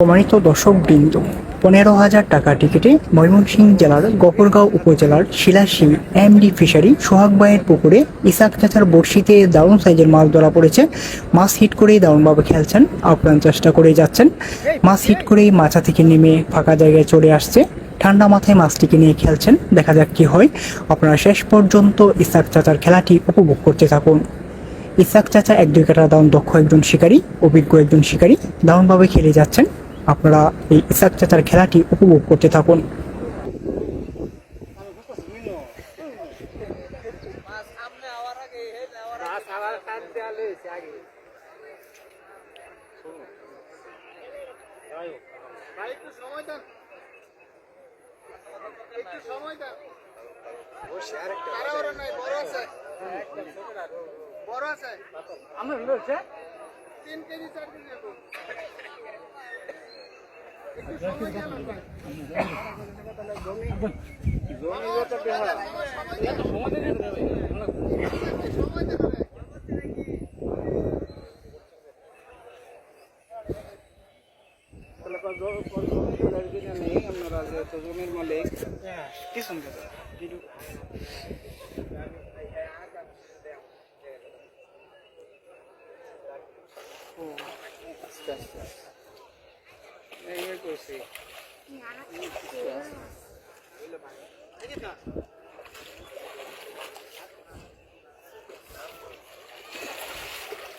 প্রমাণিত দর্শক বৃন্দ পনেরো হাজার টাকা টিকিটে ময়মনসিংহ জেলার গফরগাঁও উপজেলার শিলাসিং এমডি ফিশারি সোহাগবাইয়ের পুকুরে ইসাক চাচার বড়শিতে দারুণ সাইজের মাছ ধরা পড়েছে। মাছ হিট করেই দারুণভাবে খেলছেন, আপ্রাণ চেষ্টা করেই যাচ্ছেন। মাছ হিট করেই মাছা থেকে নেমে ফাঁকা জায়গায় চলে আসছে। ঠান্ডা মাথায় মাছটিকে নিয়ে খেলছেন, দেখা যাক কি হয়। আপনারা শেষ পর্যন্ত ইসাক চাচার খেলাটি উপভোগ করতে থাকুন। ইসাক চাচা এক দুই কাটা দারুণ দক্ষ একজন শিকারী, অভিজ্ঞ একজন শিকারী, দারুণভাবে খেলে যাচ্ছেন। আপনারা এই ইসাক চাচার খেলাটি উপভোগ করতে থাকুন। বড় তিন কেজি চার কেজি জমির মালিক কি শুনতে আচ্ছা আচ্ছা এই করছি এদিকে না।